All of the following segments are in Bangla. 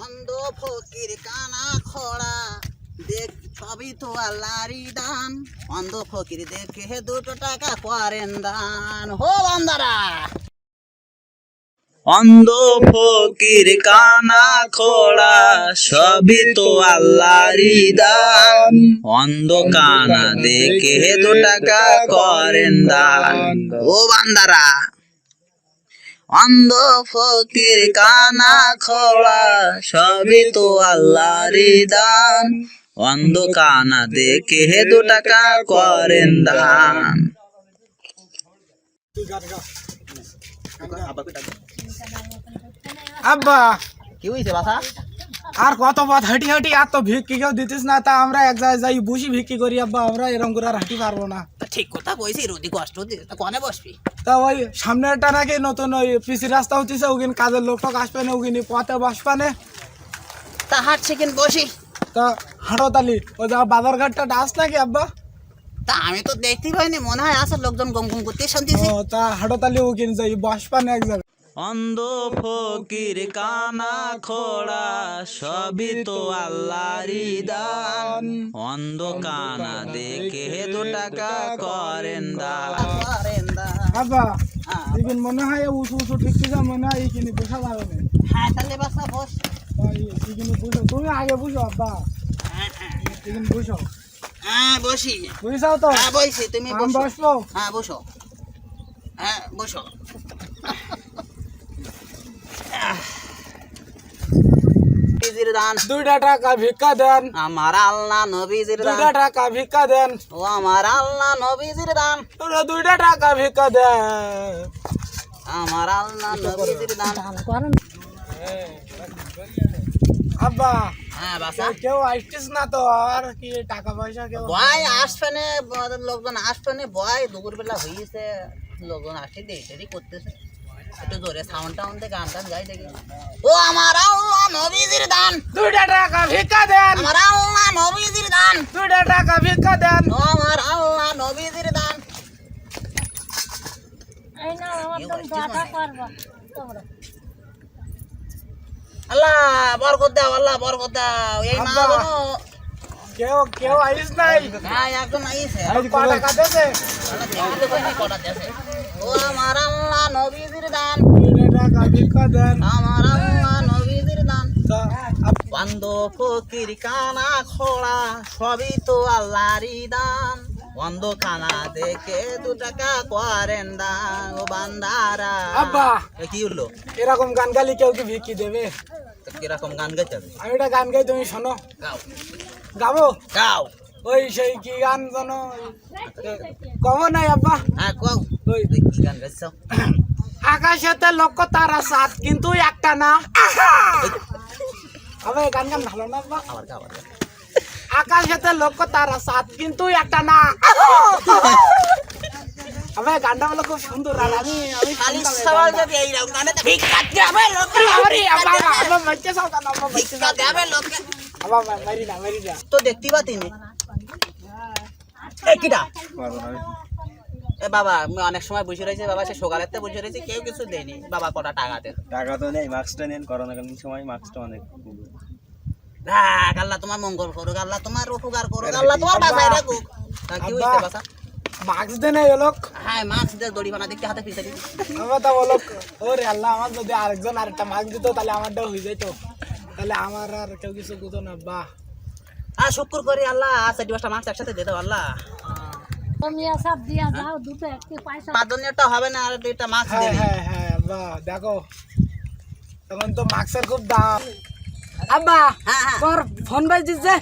অন্ধ ফকির কানা খোড়া। দেখ সবই তো আল্লাহরই দান। অন্ধ ফকির দেখে দুটো টাকা করেন দান। হো বান্দারা! অন্ধ ফকির কানা খোড়া সবই তো আল্লাহরই দান। অন্ধ কানা দেখে দু টাকা করেন দান। ও বান্দারা! অন্ধ ফকির কানা খোড়া সবই তো আল্লাহরই দান। অন্ধ কানা দেখে হে দু টাকা করেন দান। আব্বা কি হয়েছে বাসা আর কত পথ হাঁটি হাঁটি আর তো ভিক্ষি কেউ দিতিস না তা আমরা এক জায়গায় যাই বসি ভিক্ষি করি আব্বা আমরা এরকম করে আর হাঁটি পারব না। তা ঠিক কথা কইছি রোদি কষ্ট দিতে কনে বসবি? তা ওই সামনেরটা নাকি নতুন ওই পিসি রাস্তা হচ্ছে ওখানে কাজের লোক টোক আসবে না ওখানে পথে বসবে না। তা হাট সেকেন্ড বসি। তা হাঁটো তালি ওই যা বাজার ঘাটটা ডাস নাকি আব্বা? তা আমি তো দেখতে পাইনি মনে হয় আসে লোকজন গম গম করতে শুনতেছি। ও তা হাঁটো তালি ওখানে যাই বসবা না এক জায়গায়। অন্ধ ফকির কানা খোড়া সবই তো আল্লাহরই দান। অন্ধ কানা দেখে দু টাকা করেন দান। আব্বা। এখানে মনে হয় উঁচু উঁচু ঠিক ঠিক মনে হয় এইখানে বসা যাবে না হ্যাঁ তাহলে বাসা বস। তাই এখানে বসো। তুমি আগে বুঝো আব্বা। হ্যাঁ, হ্যাঁ। হ্যাঁ বসি। বুঝছাও তো? হ্যাঁ বসি। তুমি বসো। হ্যাঁ বসো। হ্যাঁ বসো। নবীজির দান দুইটা টাকা ভিক্ষা দেন আমার আল্লাহ নবীজির দান দুইটা টাকা ভিক্ষা দেন ও আমার আল্লাহ নবীজির দান তোরা দুইটা টাকা ভিক্ষা দেন আমার আল্লাহ নবীজির দান আব্বা হ্যাঁ বাসা কেউ আসছিস না তো আর কি টাকা পয়সা কেউ বয় আসবে না ব- লোকজন আসবে না বয় দুপুর বেলা হয়েছে লোকজন আসে দেরি টেরি করতেছে একটু জোরে সাউন্ড টাউন দিয়ে গান টান গাই দেখি ও আমার আল্লাহ নবীজির দান। দুইটা টাকা ভিক্ষা দেন। আমার আল্লাহ নবীজির দান। দুইটা টাকা ভিক্ষা দেন। ও আমার আল্লাহ নবীজির দান। আল্লাহ বরকত দাও আল্লাহ বরকত দাও। এই মা কেউ কেউ আইস নাই। হ্যাঁ কটা দেশে ও আমার আল্লাহ নবীজির দান। দুইটা টাকা ভিক্ষা দেন। আমার আল্লাহ নবীজির দান তা আপ- বান্দ ফকির কানা খোড়া সবই তো আল্লাহরই দান। বন্ধ খানা দেখে দু টাকা করেন দান ও বান্দারা। আব্বা! কি হলো এরকম গান গালি কেউ কি ভিক্ষি দেবে? কীরকম গান গাইতে হবে? আমি একটা গান গাই তুমি শোনো। গাও। গাবো? গাও। ওই সেই কি গান জানো কব নাই আব্বা। হ্যাঁ কও। ওই। কি গান গাইছ? আকাশেতে লক্ষ্য তারা সাত কিন্তু একটা না। আবার গান গান ভালো না আবার গা আবার। আকাশেতে লক্ষ্য তারা সাত কিন্তু একটা না। আবার গানটা বলে খুব সুন্দর আর আমি আমি খালি শুনতাম এই সবাই গানটা। যদি এইরকম গানে তো ভিক্ষা দেবে লোকে আরে আব্বা আব্বা, আব্বা বাচ্চা সব গান আব্বা ভিক্ষা দেবে লোকে আব্বা মারি না মারি না। তো দেখতে পাতি নি কিটা? এ বাবা আমি অনেক সময় বসে রয়েছে বাবা সে সকালের থেকে বসে রয়েছে কেউ কিছু দেয়নি। বাবা কটা টাকা দেন? টাকা তো নেই মাস্কটা নেন করোনাকালীন সময় মাস্কটা অনেক রাখ আল্লাহ তোমার মঙ্গল করুক আল্লাহ তোমার উপকার করুক আল্লাহ তোমার বাসায় রাখুক। কি হইছে বাসা মাস্ক দে হ্যাঁ মাছ দিয়ে দড়ি বানা দেখতে হাতে পিছে দিবি বলো ওরে আল্লাহ আমার যদি আরেকজন আরেকটা মাস্ক দিত তাহলে আমারটাও হয়ে যেত। তাহলে আমার আর কেউ কিছু বুঝতো না বাহ আর শুক্র করি আল্লাহ চারটি পাঁচটা মাছ একসাথে দাও আল্লাহ। তুমি সব দিয়া যাও দুটো একটি পয়সা পাঁচজনেরটা হবে না আর দুইটা মাছ হ্যাঁ দিবি হ্যাঁ হ্যাঁ আব্বা দেখো তখন তো মাস্কের খুব দাম। আব্বা হ্যাঁ হ্যাঁ। তোর ফোন বাজ দিচ্ছে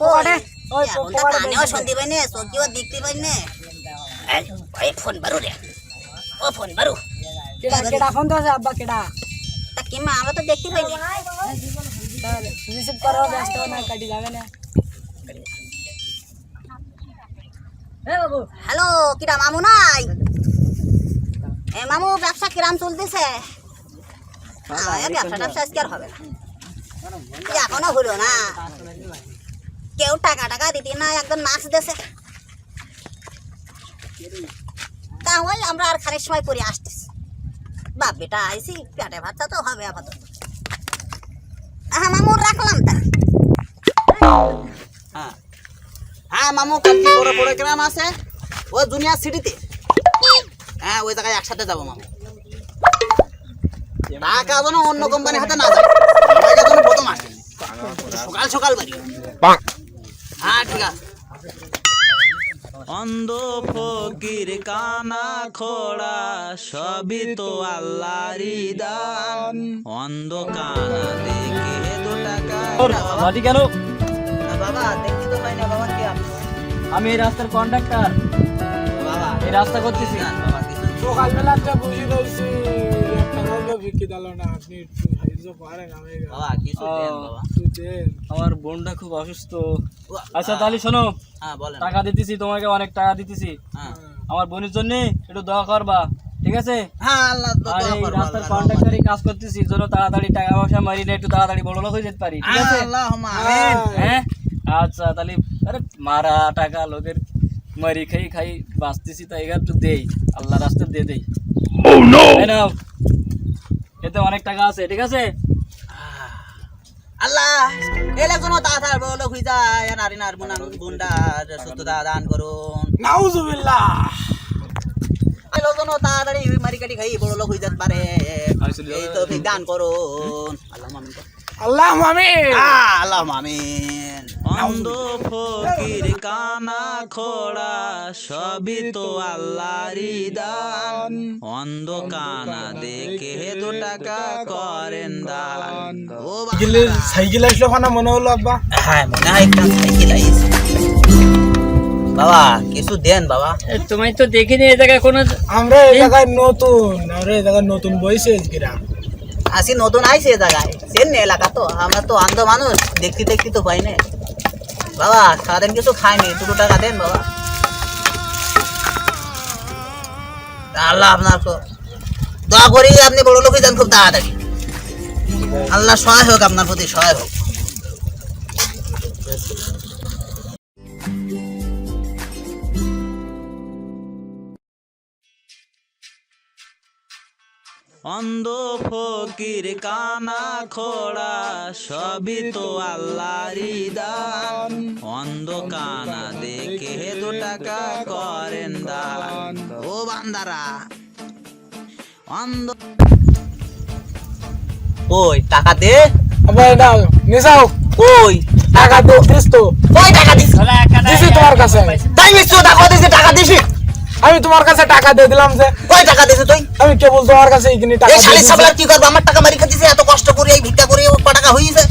পকেটে ওই এখন তো পকেটে কানেও শুনতে পাই না চোখেও দেখতে পাই না এই, ওই ফোন বারু রে। ও ফোন বারু। কেডা কেডা ফোন দিয়েছে আব্বা কেডা? তা কিমা আমরা তো দেখতে পাইনি। রিসিভ করো ব্যস্ত না কাটি যাবে না। হ্যালো কিরা মামু নাই? এ মামু ব্যবসা কিরাম চলতেছে? ব্যবসা ট্যাবসা আজকে আর হবে না। এখনও হলো না। কেউ টাকা টাকা দিতে না একজন মাছ দেছে। তা ওই আমরা আর খানিক সময় করে আসতেছি। বাপ বেটা আইসি পেটে ভাতটা তো হবে আপাতত। হ্যাঁ মামু রাখলাম হ্যাঁ হ্যাঁ মামু কালকে বড় প্রোগ্রাম আছে? ও জুনিয়র সিটিতে হ্যাঁ ওই জায়গায় একসাথে যাব মামু। টাকা যেন অন্য কোম্পানির হাতে না যায়। টাকা যেন প্রথম আসে। সকাল সকাল বাড়ি হ্যাঁ ঠিক আছে। অন্ধ ফকির কানা খোড়া সবই তো আল্লাহরই দান। অন্ধ কানা দেখে দু টাকা বাবা আমি এই রাস্তার কন্ডাক্টর বাবা এই রাস্তা করতেছি। সকালবেলা একটা বুঝি রয়েছি একটা রোগও বিক্রি দিল না আপনি একটু সাহায্য করেন আমি বাবা কিছু দেন বাবা। আমার বোনটা খুব অসুস্থ। আচ্ছা তাহলে শোনো হ্যাঁ টাকা দিতেছি তোমাকে অনেক টাকা দিতেছি। হ্যাঁ। আমার বোনের জন্য একটু দোয়া করবা ঠিক আছে? হ্যাঁ রাস্তার আল্লাহ। কাজ করতেছি যেন তাড়াতাড়ি টাকা পয়সা মারি না একটু তাড়াতাড়ি বড় লোক হয়ে যেতে পারি ঠিক আছে? হ্যাঁ? আচ্ছা তাহলে আরে মারা টাকা লোকের মারি খাই খাই বাঁচতেছি তাই একটু দেই। আল্লাহ রাস্তা দিয়ে দেই। এতে অনেক টাকা আছে ঠিক আছে? আল্লাহ এলে কোনো তাড়াতাড়ি বলো হই যায় নারী নার বুনান গুন্ডা সুতদা দান করুন। নাউজুবিল্লাহ! এলো কোনো তাড়াতাড়ি মারি কাটি খাই বড় লোক হই যেতে পারে এই তো দান করুন। আল্লাহ মামিন আল্লাহ মামি আল্লাহ মামিন অন্ধ ফকির কানা খোড়া সবই তো আল্লাহরই দান। অন্ধ কানা দেখে দু টাকা করেন দান। ও সাইকেলে সাইকেল আসলো খানা মনে হলো আব্বা। হ্যাঁ মনে হয় একটা সাইকেল আইছে বাবা কিছু দেন বাবা। তোমায় তো দেখিনি এই জায়গায় কোনো আমরা এই জায়গায় নতুন আমরা এই জায়গায় নতুন বইছে গ্রাম আসি নতুন আইসে জায়গায়। চেন এলাকা তো, আমরা তো অন্ধ মানুষ, দেখতে দেখতে তো পাই না। বাবা, সারাদিন কিছু খাইনি, দুটো টাকা দেন বাবা। আল্লাহ আপনার তো দোয়া করি আপনি বড় লোকই দেন খুব তাড়াতাড়ি। আল্লাহ সহায় হোক, আপনার প্রতি সহায় হোক। অন্ধ ফকির কানা খোড়া সবই তো আল্লাহরই দান। অন্ধ কানা দেখে দু টাকা করেন দান। ও বান্দারা অন্ধ ওই টাকা দে? আব্বা এটা নিসাও ওই টাকা তো দিস তো। ওই টাকা দিস? দিছি তোমার কাছে। তাই মিশ্র টাকা দিছি টাকা দিছি। আমি তোমার কাছে টাকা দিয়ে দিলাম যে ওই টাকা দিছি তুই? আমি কেবল তোমার কাছে এইখানে টাকা এই শালি সাবলার কি করব? আমার টাকা মারি খাচ্ছিস এত কষ্ট করে এই ভিক্ষা করে টাকা হইছে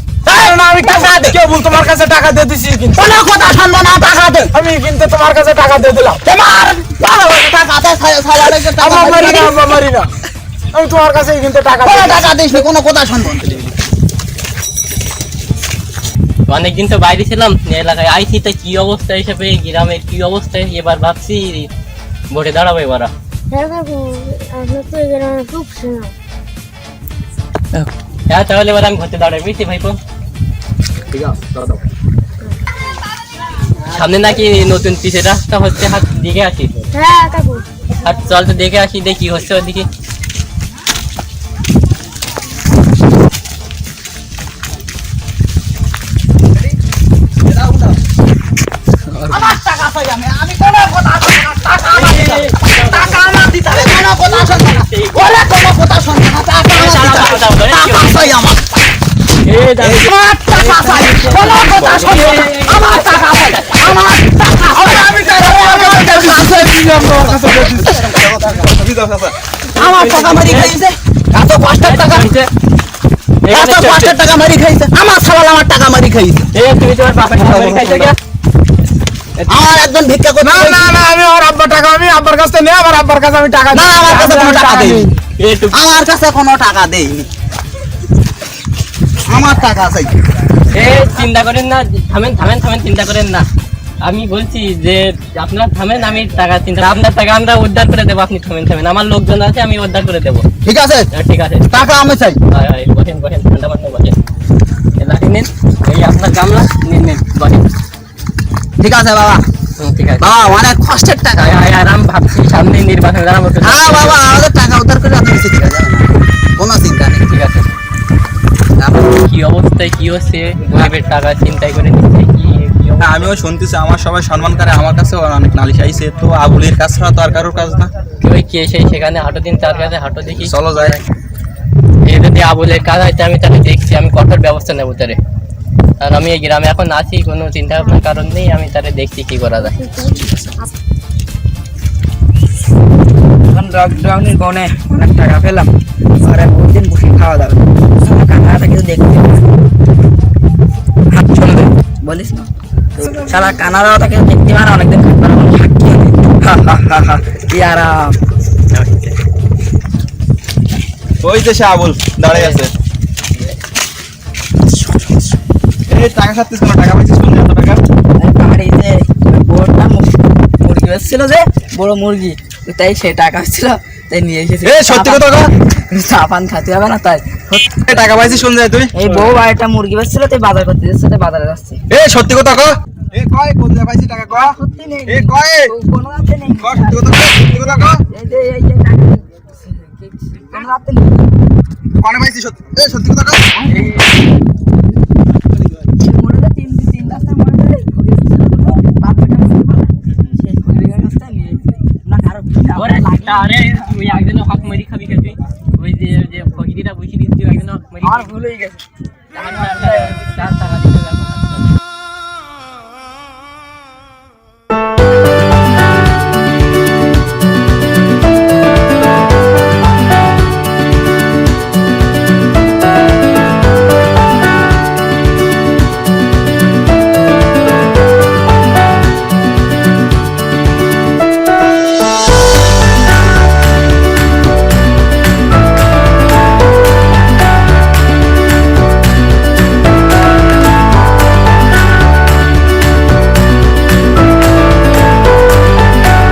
আমি টাকা কেবল তোমার কাছে টাকা দিয়ে দিছি কিন্তু। কোনো কথা শুনব না টাকা দে। আমি কিন্তু তোমার কাছে টাকা দিয়ে দিলাম। তোমার টাকা দে সালারে টাকা মারি না মারি মারি না। আমি তোমার কাছে কিন্তু টাকা কোনো টাকা দিস কোনো কথা শুনব না। অনেকদিন তো বাইরে ছিলাম এলাকায় আইসি তো কি অবস্থা হিসেবে গ্রামের কি অবস্থা এবার ভাবছি ভোটে দাঁড়াবো এবার। হ্যাঁ হ্যাঁ তাহলে এবার আমি ঘুরতে দাঁড়াই বুঝছি ভাইপো? সামনে নাকি নতুন পিসের রাস্তা হচ্ছে হাত দিকে আসি। হ্যাঁ আর চল তো দেখে আসি দেখি হচ্ছে ওদিকে। টাকা মারি খাইছে কষ্টের টাকা কষ্টের টাকা মারি খাইছে আমার সবাই আমার টাকা মারি খাইছে আমার একজন ভিক্ষা করতে না না আমি আমার আব্বার টাকা আমি আব্বার কাছে আমার আব্বার কাছে আমি টাকা না, আমার কাছে টাকা। দেই আমার কাছে কোনো টাকা দেয়নি আমার টাকা চাই। এ চিন্তা করেন না থামেন থামেন থামেন চিন্তা করেন না। আমি বলছি যে আপনার থামেন আমি টাকা চিন্তা আপনার টাকা আমরা উদ্ধার করে দেবো আপনি থামেন থামেন। আমার লোকজন আছে আমি উদ্ধার করে দেবো। ঠিক আছে? ঠিক আছে। টাকা আমি চাই। বসেন বসেন ঠান্ডা মাথায় বসেন। লাঠি নিন এই আপনার গামলা নিন নিন বসেন। ঠিক আছে বাবা। বাবা অনেক কষ্টের টাকা। হয়, হয়, আর আমি ভাবছি সামনে নির্বাচন দাঁড়াবো হ্যাঁ বাবা আমাদের টাকা উদ্ধার করে আপনি কিছু দিতে যাবেন কোনো চিন্তা নেই। ঠিক আছে। কি অবস্থায় কি হচ্ছে? গরিবের টাকা চিন্তাই করে নিচ্ছে কি হ্যাঁ, আমিও শুনতেছি আমার সবাই সম্মান করে আমার কাছেও অনেক নালিশ আইছে তো আবুলির কাজ ছাড়া তো আর কারোর কাজ না। কেউ কে সেই সেখানে হাঁটো দিন তার কাছে হাঁটো দেখি। চলো যায় যদি আবুলের কাজ হয়তো আমি তাহলে দেখছি আমি কঠোর ব্যবস্থা নেব তারে আর আমি এই গ্রামে এখন আছি কোনো চিন্তা ভাবনার কারণ নেই আমি তারে দেখছি কি করা যায়। এখন লকডাউনের কোণে অনেক টাকা পেলাম ঘরে বহুদিন বসে খাওয়া দাওয়া দেখতে হাত চলবে বলিস না। সারা কানাডাটা কেউ দেখতে পারে অনেকদিন হা কি আরাম। ওই যে সে আবুল দাঁড়িয়ে আছে এই টাকা খাচ্ছিস কোনো? টাকা পাইছিস কোন এত টাকা? বাড়ি যে বড়টা মুরগি। বেচছিল যে বড় মুরগি। তাই সে টাকা ছিল তাই নিয়ে এসেছি। এই সত্যি কথা কও চা খাতে হবে না তাই। টাকা পাইছিস শুন যায় তুই? এই বউ বাড়িটা মুরগি বেচছিল তাই বাজার করতে যাচ্ছে তাই বাজারে যাচ্ছে। এই সত্যি কথা কও এ কয়? কোন জায়গায় পাইছিস টাকা কও সত্যি নেই। এ কয়? কোনো রাতে নেই। কও সত্যি কথা কও সত্যি কথা কও এই যে এই যে টাকা কোনো রাতে নেই। কোনে পাইছিস সত্যি? এ সত্যি কথা কও মনে হয় তিন তিন রাস্তার মনে হয় বাপ বেটা মিশে বলে সেই মুরগির রাস্তা নিয়ে না ওরে আরে তুই একদিন হক মারি খাবি কে ওই যে যে ফকিরিটা বসে দিচ্ছি একদিন হক মারি আর ভুলেই গেছে। টাকা দিতে